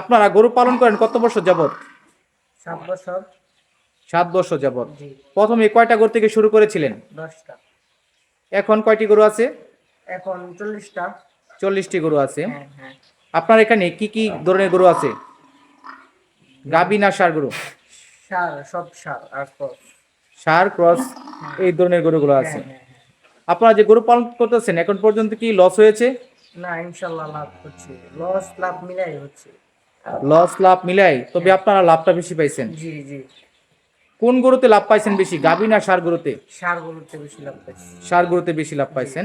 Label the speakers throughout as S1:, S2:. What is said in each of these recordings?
S1: আপনারা গরু পালন করেন কত বছর যাবত
S2: সাত বছর।
S1: সাত বছর যাবত প্রথমে কয়টা গরু থেকে শুরু করেছিলেন?
S2: দশটা।
S1: এখন কয়টি গরু আছে?
S2: এখন চল্লিশটা।
S1: চল্লিশটি গরু আছে।
S2: হ্যাঁ হ্যাঁ।
S1: আপনার এখানে কি কি ধরনের গরু আছে? গাবি না সার গরু?
S2: সার সব সার আর ক্রস।
S1: সার ক্রস এই ধরনের গরুগুলো আছে।
S2: হ্যাঁ, হ্যাঁ, হ্যাঁ।
S1: আপনারা যে গরু পালন করতেছেন এখন পর্যন্ত কি লস হয়েছে?
S2: না ইনশাল্লাহ লাভ হচ্ছে। লস লাভ মিলাই হচ্ছে।
S1: লস লাভ মিলাই তবে আপনারা লাভটা বেশি পাইছেন।
S2: জি জি।
S1: কোন গরুতে লাভ পাইছেন বেশি গাবি না সার গরুতে?
S2: সারগুলোতে বেশি লাভ পাচ্ছি
S1: সার গরুতে বেশি লাভ পাইছেন।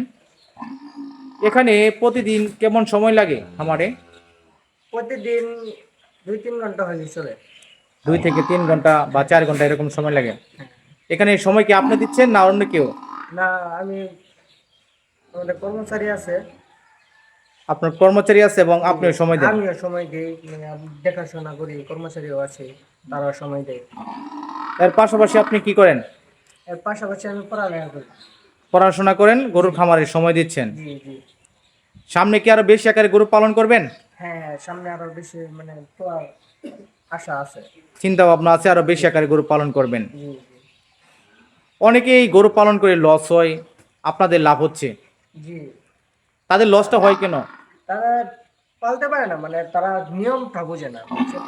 S1: এখানে প্রতিদিন কেমন সময় লাগে আমারে?
S2: প্রতিদিন দুই তিন ঘণ্টা হলে চলে।
S1: দুই থেকে তিন ঘণ্টা বা চার ঘণ্টা এরকম সময় লাগে।
S2: হ্যাঁ।
S1: এখানে সময় কি আপনি দিচ্ছেন না অন্য কেউ?
S2: না আমি আমাদের কর্মচারী আছে।
S1: আপনার কর্মচারী আছে এবং আপনিও সময় দেন।
S2: আমিও সময় দিই মানে দেখাশোনা করি কর্মচারীও আছে তারাও সময় দেয়।
S1: এর পাশাপাশি আপনি কি করেন?
S2: এর পাশাপাশি আমি পড়ালেখা করি।
S1: পড়াশোনা করেন গরুর খামারে সময় দিচ্ছেন।
S2: জি জি।
S1: সামনে কি আরও বেশি আকারে গরু পালন করবেন?
S2: হ্যাঁ সামনে আরও বেশি মানে তো আশা আছে।
S1: চিন্তা ভাবনা আছে আরও বেশি আকারে গরু পালন করবেন। অনেকেই গরু পালন করে লস হয় আপনাদের লাভ হচ্ছে।
S2: জি।
S1: তাদের লসটা হয় কেন?
S2: তারা পালতে পারে না মানে তারা নিয়মটা বুঝে না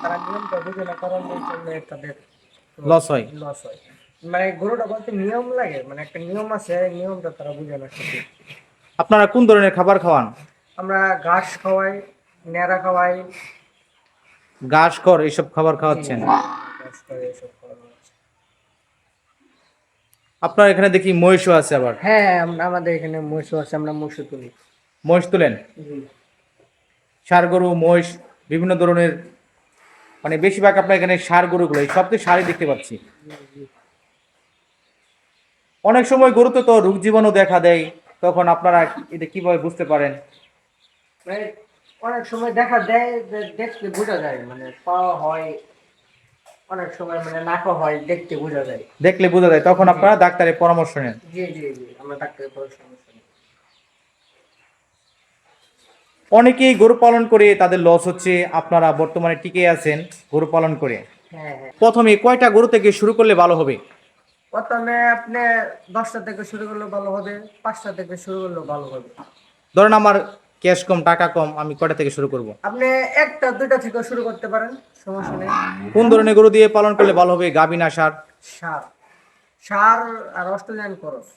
S2: তারা নিয়মটা বুঝে না কারণ এই জন্য তাদের
S1: লস হয়।
S2: লস হয়। মানে গরুটা বলতে নিয়ম লাগে মানে একটা নিয়ম আছে নিয়মটা তারা বুঝে না
S1: আপনারা কোন ধরনের খাবার খাওয়ান?
S2: আমরা ঘাস খাওয়াই ন্যাড়া খাওয়াই।
S1: ঘাস খড় এইসব খাবার খাওয়াচ্ছেন। আপনার এখানে দেখি মহিষও আছে আবার।
S2: হ্যাঁ আমাদের এখানে মহিষ আছে আমরা মহিষ তুলি।
S1: মহিষ তুলেন। ষাড় গরু মহিষ বিভিন্ন ধরনের মানে বেশিরভাগ আপনার এখানে ষাড় গরুগুলো এই সবচেয়ে ষাড়ই দেখতে পাচ্ছি। অনেক সময় গরুতে তো রোগ জীবাণু দেখা দেয় তখন আপনারা এটা কীভাবে বুঝতে পারেন?
S2: মানে অনেক সময় দেখা দেয় দেখতে বোঝা যায় মানে পাওয়া হয় অনেক সময় মানে নাকা হয় দেখতে বোঝা যায়।
S1: দেখলে বোঝা যায় তখন আপনারা ডাক্তারের পরামর্শ নেন।
S2: জি জি জি আমরা ডাক্তারের পরামর্শ নিই।
S1: অনেকেই গরু পালন করে তাদের লস হচ্ছে। আপনারা বর্তমানে টিকে আছেন গরু পালন করে।
S2: হ্যাঁ হ্যাঁ।
S1: প্রথমে কয়টা গরু থেকে শুরু করলে ভালো হবে?
S2: প্রথমে আপনি দশটা থেকে শুরু করলে ভালো হবে পাঁচটা থেকে শুরু করলে ভালো হবে।
S1: ধরেন আমার ক্যাশ কম টাকা কম আমি কয়টা থেকে শুরু করব?
S2: আপনি একটা দুইটা থেকে শুরু করতে পারেন সমস্যা নেই।
S1: কোন ধরনের গরু দিয়ে পালন করলে ভালো হবে? গাভী না সার?
S2: সার। সার আর অস্ট্রেলিয়ান করস।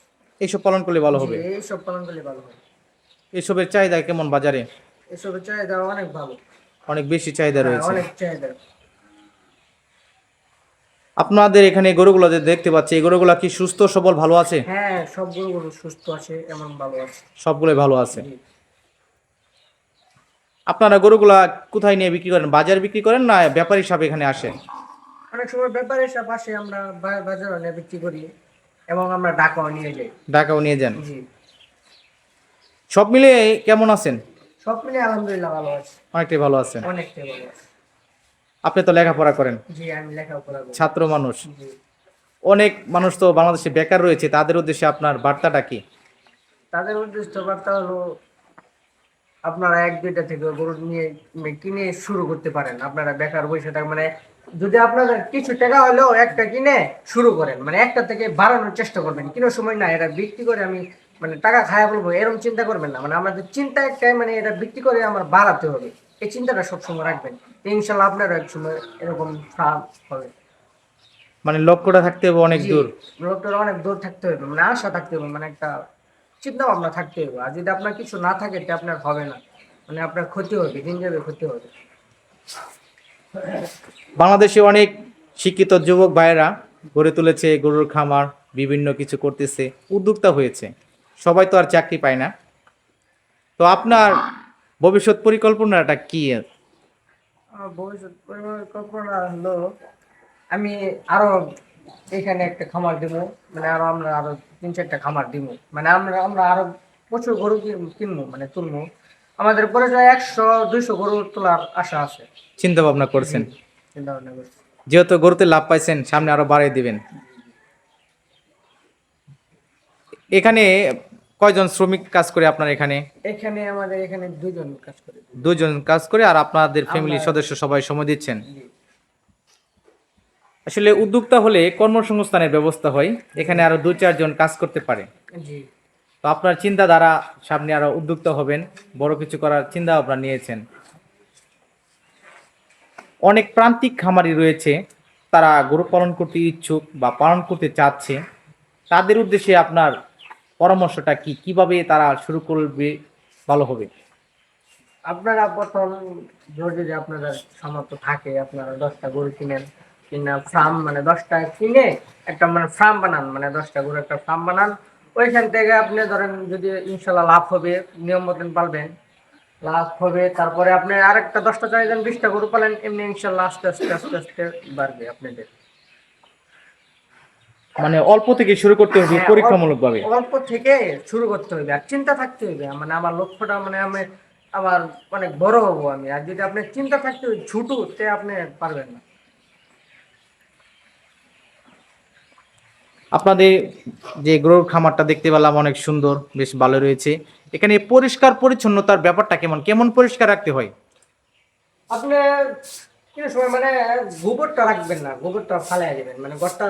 S1: এইসব পালন করলে ভালো হবে।
S2: এইসব পালন করলে ভালো হবে।
S1: এসবের চাহিদা কেমন বাজারে?
S2: এসবের চাহিদা অনেক ভালো।
S1: অনেক বেশি চাহিদা
S2: হ্যাঁ,
S1: রয়েছে।
S2: অনেক চাহিদা।
S1: আপনাদের এখানে গরুগুলো যে দেখতে পাচ্ছি এই গরুগুলা কি সুস্থ সবল ভালো আছে?
S2: হ্যাঁ সব গরুগুলো সুস্থ আছে এমন ভালো আছে।
S1: সবগুলোই ভালো আছে। আপনারা গরুগুলা কোথায় নিয়ে বিক্রি করেন? বাজার বিক্রি করেন না ব্যাপারী সাহেব এখানে আসে?
S2: অনেক সময় ব্যাপারের আসে আমরা বাজারে নিয়ে বিক্রি করি এবং আমরা ঢাকাও নিয়ে যাই।
S1: ঢাকাও নিয়ে যান?
S2: জি।
S1: সব মিলে কেমন আছেন?
S2: সব মিলে আলহামদুলিল্লাহ ভালো আছে।
S1: অনেকটাই ভালো আছেন।
S2: অনেকটাই ভালো আছে।
S1: আপনি তো লেখাপড়া করেন?
S2: জি আমি লেখাপড়া করি।
S1: ছাত্র মানুষ। অনেক মানুষ তো বাংলাদেশে বেকার রয়েছে তাদের উদ্দেশ্যে আপনার বার্তাটা কি?
S2: তাদের উদ্দেশ্য বার্তা হলো আপনারা এক দুইটা থেকে গরু নিয়ে কিনে শুরু করতে পারেন। আপনারা বেকার বসে থাকেন মানে যদি আপনাদের কিছু টাকা হলেও একটা কিনে শুরু করেন মানে একটা থেকে বাড়ানোর চেষ্টা করবেন। কোনো সময় না এটা বিক্রি করে আমি মানে টাকা খায়া বলব এরকম চিন্তা করবেন না। মানে আমাদের চিন্তা একটাই মানে এটা বিক্রি করে আমার বাড়াতে হবে। এই চিন্তাটা সবসময় রাখবেন। ইনশাল্লাহ আপনারও এক সময় এরকম ফার্ম হবে।
S1: মানে লক্ষ্যটা থাকতে হবে অনেক দূর।
S2: লোকটার অনেক দূর থাকতে হবে। মানে আশা থাকতে হবে মানে একটা চিন্তা ভাবনা থাকতে হবে। আর যদি আপনার কিছু না থাকে এটা আপনার হবে না। মানে আপনার ক্ষতি হবে দিন যাবে ক্ষতি হবে।
S1: বাংলাদেশে অনেক শিক্ষিত যুবক ভাইয়েরা গড়ে তুলেছে গরুর খামার বিভিন্ন কিছু করতেছে উদ্যোক্তা হয়েছে। সবাই তো আর চাকরি পায় না। তো আপনার ভবিষ্যৎ পরিকল্পনাটা কি?
S2: ভবিষ্যৎ পরিকল্পনা হলো আমি আরও এখানে একটা খামার দিব মানে আরও আমরা আরও তিন চারটা খামার দিব। মানে আমরা আমরা আরও প্রচুর গরু কিন- কিনবো মানে তুলবো। আমাদের পরিচয় একশো দুইশো গরু তোলার আশা আছে।
S1: চিন্তা ভাবনা করছেন?
S2: চিন্তা ভাবনা করছি।
S1: যেহেতু গরুতে লাভ পাইছেন সামনে আরও বাড়িয়ে দিবেন। এখানে কয়জন শ্রমিক কাজ করে আপনার এখানে?
S2: এখানে আমাদের এখানে দুজন কাজ করে।
S1: দুজন কাজ করে আর আপনাদের ফ্যামিলির সদস্য সবাই সময় দিচ্ছেন। আসলে উদ্যোক্তা হলে কর্মসংস্থানের ব্যবস্থা হয়। এখানে আরও দু চারজন কাজ করতে পারে। তো আপনার চিন্তাধারা সামনে আরও উদ্যোক্তা হবেন। বড় কিছু করার চিন্তা আপনারা নিয়েছেন। অনেক প্রান্তিক খামারি রয়েছে। তারা গরু পালন করতে ইচ্ছুক বা পালন করতে চাচ্ছে। তাদের উদ্দেশ্যে আপনার পরামর্শটা কি? কীভাবে তারা শুরু করবে? ভালো হবে।
S2: আপনারা প্রথম যদি আপনাদের সামর্থ্য থাকে, আপনারা দশটা গরু কিনেন। কিনা ফার্ম মানে দশটা কিনে একটা মানে ফার্ম বানান মানে দশটা গরু একটা ফার্ম বানান। ওইখান থেকে আপনি ধরেন যদি ইনশাল্লাহ লাভ হবে, নিয়ম মতন পালবেন। লাভ হবে, তারপরে আপনি আরেকটা দশটা চাইলেন, বিশটা গরু পালেন, এমনি ইনশাল্লাহ আস্তে আস্তে আস্তে আস্তে বাড়বে আপনাদের।
S1: মানে অল্প থেকে শুরু করতে হবে
S2: হ্যাঁ,
S1: পরীক্ষামূলক ভাবে
S2: অল্প- থেকে শুরু করতে হবে আর চিন্তা থাকতে হবে। মানে আমার লক্ষ্যটা মানে আমি আমার অনেক বড় হব আমি। আর যদি আপনি চিন্তা থাকতে হবে ছোট তে আপনি পারবেন না।
S1: আপনাদের যে গরুর খামারটা দেখতে পেলাম অনেক সুন্দর বেশ ভালো রয়েছে। এখানে পরিষ্কার পরিচ্ছন্নতার ব্যাপারটা কেমন? কেমন পরিষ্কার রাখতে হয়?
S2: আপনি সময় মানে গোবরটা রাখবেন না গোবরটা ফালাইয়া দেবেন মানে ঘরটা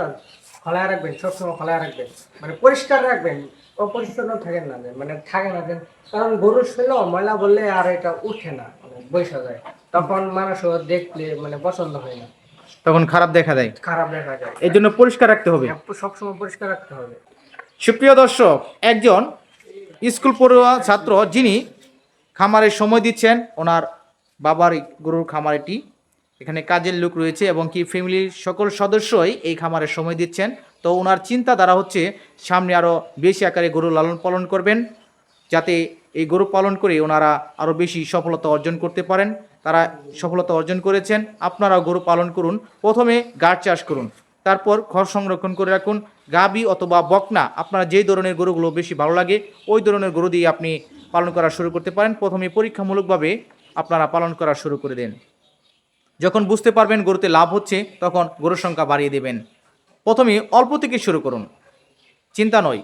S2: ফলায় রাখবেন সবসময় ফলায় রাখবেন। মানে পরিষ্কার রাখবেন অপরিচ্ছন্ন থাকেন না যেন, মানে থাকে না যেন কারণ গরুর শৈল ময়লা বললে আর এটা উঠে না মানে বৈশা যায়। তখন মানুষও দেখলে মানে পছন্দ হয় না।
S1: তখন খারাপ দেখা দেয়।
S2: খারাপ দেখা যায়।
S1: এই জন্য পরিষ্কার রাখতে হবে।
S2: সবসময় পরিষ্কার রাখতে হবে।
S1: সুপ্রিয় দর্শক একজন স্কুল পড়ুয়া ছাত্র যিনি খামারে সময় দিচ্ছেন ওনার বাবার গরুর খামারটি এখানে কাজের লোক রয়েছে এবং কি ফ্যামিলির সকল সদস্যই এই খামারে সময় দিচ্ছেন। তো ওনার চিন্তাধারা হচ্ছে সামনে আরও বেশি আকারে গরু লালন পালন করবেন, যাতে এই গরু পালন করে ওনারা আরও বেশি সফলতা অর্জন করতে পারেন। তারা সফলতা অর্জন করেছেন, আপনারাও গরু পালন করুন। প্রথমে গাড় চাষ করুন, তারপর খড় সংরক্ষণ করে রাখুন। গাবি অথবা বকনা, আপনারা যেই ধরনের গরুগুলো বেশি ভালো লাগে, ওই ধরনের গরু দিয়ে আপনি পালন করা শুরু করতে পারেন। প্রথমে পরীক্ষামূলকভাবে আপনারা পালন করা শুরু করে দেন। যখন বুঝতে পারবেন গরুতে লাভ হচ্ছে, তখন গরুর সংখ্যা বাড়িয়ে দেবেন। প্রথমে অল্প থেকে শুরু করুন। চিন্তা নয়।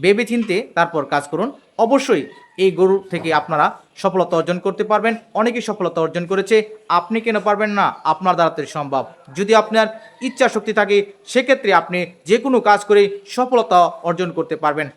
S1: ভেবে চিনতে তারপর কাজ করুন। অবশ্যই এই গরু থেকে আপনারা সফলতা অর্জন করতে পারবেন। অনেকেই সফলতা অর্জন করেছে, আপনি কেন পারবেন না? আপনার দ্বারাতে সম্ভব। যদি আপনার ইচ্ছা শক্তি থাকে, সেক্ষেত্রে আপনি যে কোনো কাজ করে সফলতা অর্জন করতে পারবেন।